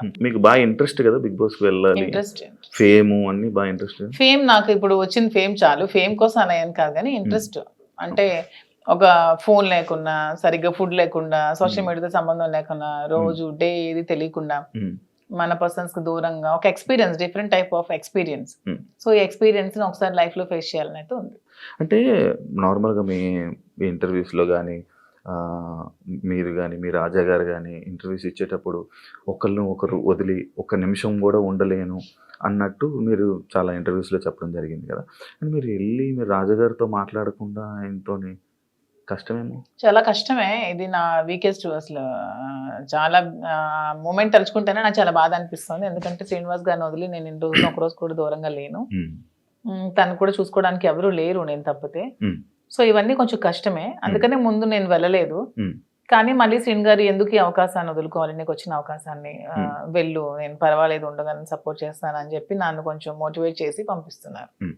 కూడా మీకు బాగా ఇంట్రెస్ట్ కదా బిగ్ బాస్ వెళ్ళాలి. ఇంట్రెస్ట్ ఫేమ్ అన్ని బాగా ఇంట్రెస్ట్ ఫేమ్ నాకు ఇప్పుడు వచ్చిన ఫేమ్ చాలు. ఫేమ్ కోసం అనేయని కాదు కానీ ఇంట్రెస్ట్ అంటే ఒక ఫోన్ లేకుండా సరిగ్గా ఫుడ్ లేకుండా సోషల్ Hmm. మీడియాతో సంబంధం లేకుండా రోజు డే ఏది తెలియకుండా మన పర్సన్స్కి దూరంగా ఒక experience different type of experience Hmm. So ఈ ఎక్స్పీరియన్స్ ఒకసారి లైఫ్లో ఫేస్ చేయాలని అయితే ఉంది. అంటే నార్మల్గా మీ మీ ఇంటర్వ్యూస్లో కానీ మీరు కానీ మీ రాజా గారు కానీ ఇంటర్వ్యూస్ ఇచ్చేటప్పుడు ఒకరిని ఒకరు వదిలి ఒక్క నిమిషం కూడా ఉండలేను అన్నట్టు మీరు చాలా ఇంటర్వ్యూస్లో చెప్పడం జరిగింది కదా. కానీ మీరు వెళ్ళి మీరు రాజాగారితో మాట్లాడకుండా ఆయనతోని కష్టమేమో? చాలా కష్టమే. ఇది నా వీకెస్ట్ అసలు. చాలా మూమెంట్ తలుచుకుంటేనే నాకు చాలా బాధ అనిపిస్తుంది. ఎందుకంటే శ్రీనివాస్ గారిని వదిలి నేను ఇన్ని రోజులు ఒక రోజు కూడా దూరంగా లేను. తను కూడా చూసుకోవడానికి ఎవరు లేరు నేను తప్పితే. సో ఇవన్నీ కొంచెం కష్టమే. అందుకనే ముందు నేను వెళ్ళలేదు. కానీ మళ్ళీ శ్రీన్ గారు ఎందుకు ఈ అవకాశాన్ని వదులుకోవాలి? నీకు వచ్చిన అవకాశాన్ని. వెళ్ళు నేను పర్వాలేదు ఉండగానే సపోర్ట్ చేస్తానని చెప్పి నన్ను కొంచెం మోటివేట్ చేసి పంపిస్తున్నారు.